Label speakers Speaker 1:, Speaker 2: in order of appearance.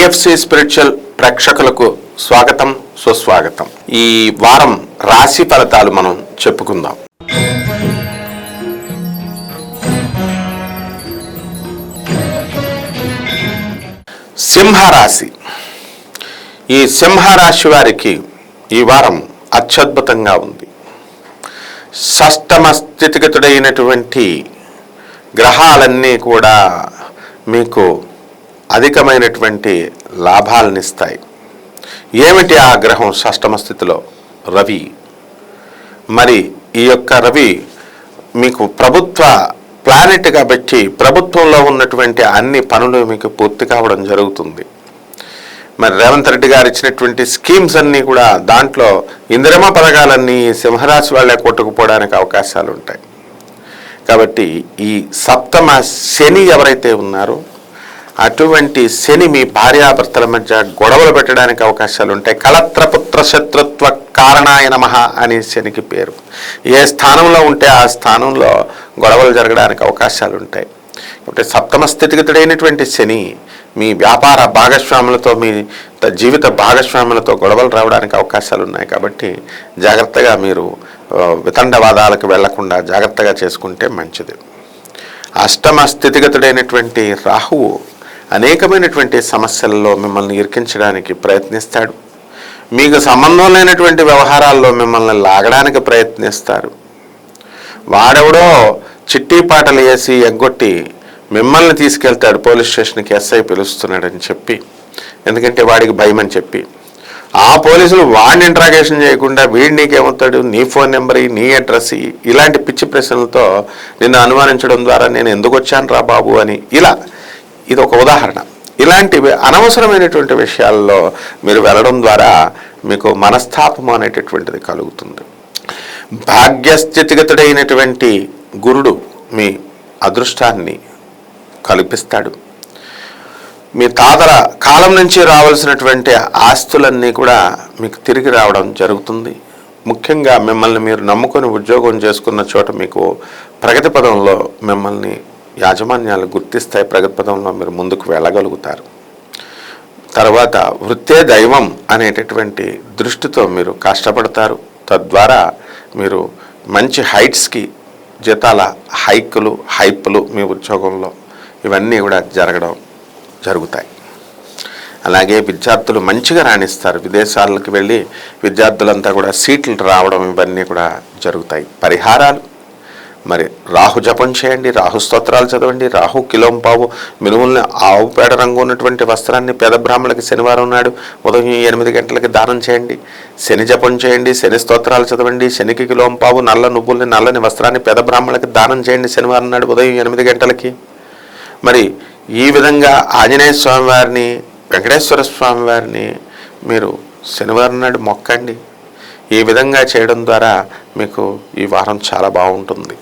Speaker 1: AFC spiritual ప్రేక్షకులకు స్వాగతం సుస్వాగతం. ఈ వారం రాశి ఫలితాలు మనం చెప్పుకుందాం. సింహరాశి. ఈ సింహరాశి వారికి ఈ వారం అత్యద్భుతంగా ఉంది. షష్టమ స్థితిగతుడైనటువంటి గ్రహాలన్నీ కూడా మీకు అధికమైనటువంటి లాభాలనిస్తాయి. ఏమిటి ఆ గ్రహం షష్టమ స్థితిలో? రవి. మరి ఈ యొక్క రవి మీకు ప్రభుత్వ ప్లానెట్ కాబట్టి ప్రభుత్వంలో ఉన్నటువంటి అన్ని పనులు మీకు పూర్తి కావడం జరుగుతుంది. మరి రేవంత్ రెడ్డి గారు ఇచ్చినటువంటి స్కీమ్స్ అన్నీ కూడా దాంట్లో ఇందిరమ పథకాలన్నీ సింహరాశి వాళ్ళే కొట్టుకుపోవడానికి అవకాశాలు ఉంటాయి కాబట్టి ఈ సప్తమ శని ఎవరైతే ఉన్నారో అటువంటి శని మీ భార్యాభర్తల మధ్య గొడవలు పెట్టడానికి అవకాశాలు ఉంటాయి. కళత్రపుత్ర శత్రుత్వ కారణాయ నమ అని శనికి పేరు. ఏ స్థానంలో ఉంటే ఆ స్థానంలో గొడవలు జరగడానికి అవకాశాలు ఉంటాయి. కాబట్టి సప్తమ స్థితిగతుడైనటువంటి శని మీ వ్యాపార భాగస్వాములతో మీ జీవిత భాగస్వాములతో గొడవలు రావడానికి అవకాశాలు ఉన్నాయి. కాబట్టి జాగ్రత్తగా మీరు వితండవాదాలకు వెళ్ళకుండా జాగ్రత్తగా చేసుకుంటే మంచిది. అష్టమ స్థితిగతుడైనటువంటి రాహువు అనేకమైనటువంటి సమస్యలలో మిమ్మల్ని ఇరికించడానికి ప్రయత్నిస్తాడు. మీకు సంబంధం లేనటువంటి వ్యవహారాల్లో మిమ్మల్ని లాగడానికి ప్రయత్నిస్తారు. వాడెవడో చిట్టి పాటలు వేసి ఎగ్గొట్టి మిమ్మల్ని తీసుకెళ్తాడు పోలీస్ స్టేషన్కి ఎస్ఐ పిలుస్తున్నాడని చెప్పి. ఎందుకంటే వాడికి భయం అని చెప్పి. ఆ పోలీసులు వాడిని ఇంట్రాగేషన్ చేయకుండా వీడి నీకేమవుతాడు నీ ఫోన్ నెంబర్ నీ అడ్రస్ ఇలాంటి పిచ్చి ప్రశ్నలతో నిన్ను అనుమానించడం ద్వారా నేను ఎందుకు వచ్చాను రా బాబు అని ఇలా ఇది ఒక ఉదాహరణ. ఇలాంటివి అనవసరమైనటువంటి విషయాల్లో మీరు వెళ్ళడం ద్వారా మీకు మనస్తాపం అనేటటువంటిది కలుగుతుంది. భాగ్యస్థితిగతుడైనటువంటి గురుడు మీ అదృష్టాన్ని కల్పిస్తాడు. మీ తాతల కాలం నుంచి రావాల్సినటువంటి ఆస్తులన్నీ కూడా మీకు తిరిగి రావడం జరుగుతుంది. ముఖ్యంగా మిమ్మల్ని మీరు నమ్ముకొని ఉద్యోగం చేసుకున్న చోట మీకు ప్రగతి పదంలో మిమ్మల్ని యాజమాన్యాలు గుర్తిస్తాయి ప్రగతిపదంలో మీరు ముందుకు వెళ్ళగలుగుతారు. తర్వాత వృత్తే దైవం అనేటటువంటి దృష్టితో మీరు కష్టపడతారు. తద్వారా మీరు మంచి హైట్స్కి జీతాల హైకులు హైపులు మీ ఉద్యోగంలో ఇవన్నీ కూడా జరగడం జరుగుతాయి. అలాగే విద్యార్థులు మంచిగా రాణిస్తారు. విదేశాలకు వెళ్ళి విద్యార్థులంతా కూడా సీట్లు రావడం ఇవన్నీ కూడా జరుగుతాయి. పరిహారాలు మరి రాహు జపం చేయండి రాహు స్తోత్రాలు చదవండి రాహు కిలోంపావు మినుముల్ని ఆవు పేడ రంగు ఉన్నటువంటి వస్త్రాన్ని పేద బ్రాహ్మణులకి శనివారం నాడు ఉదయం ఎనిమిది గంటలకి దానం చేయండి. శని జపం చేయండి శని స్తోత్రాలు చదవండి శనికి కిలోంపావు నల్ల నువ్వుల్ని నల్లని వస్త్రాన్ని పేద బ్రాహ్మణులకి దానం చేయండి శనివారం నాడు ఉదయం ఎనిమిది గంటలకి. మరి ఈ విధంగా ఆంజనేయ స్వామి వారిని వెంకటేశ్వర స్వామి వారిని మీరు శనివారం నాడు మొక్కండి. ఈ విధంగా చేయడం ద్వారా మీకు ఈ వారం చాలా బాగుంటుంది.